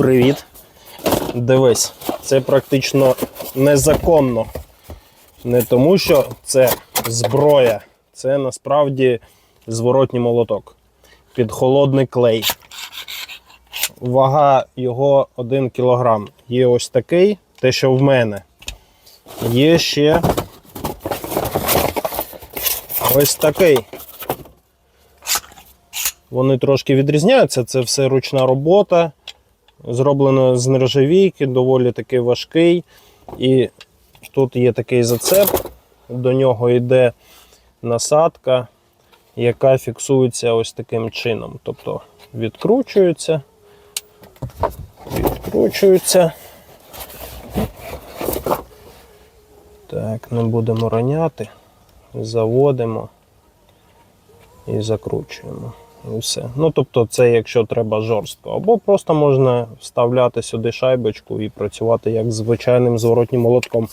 Привіт. Дивись, це практично незаконно. Не тому, що це зброя, це насправді зворотній молоток. Під холодний клей. Вага його 1 кг. Є ось такий, те, що в мене. Є ще ось такий. Вони трошки відрізняються, це все ручна робота. Зроблено з нержавійки, доволі такий важкий. І тут є такий зацеп, до нього йде насадка, яка фіксується ось таким чином. Тобто відкручується, відкручується. Так, не будемо роняти. Заводимо і закручуємо. І все. Ну, тобто, це якщо треба жорстко. Або просто можна вставляти сюди шайбочку і працювати як звичайним зворотнім молотком.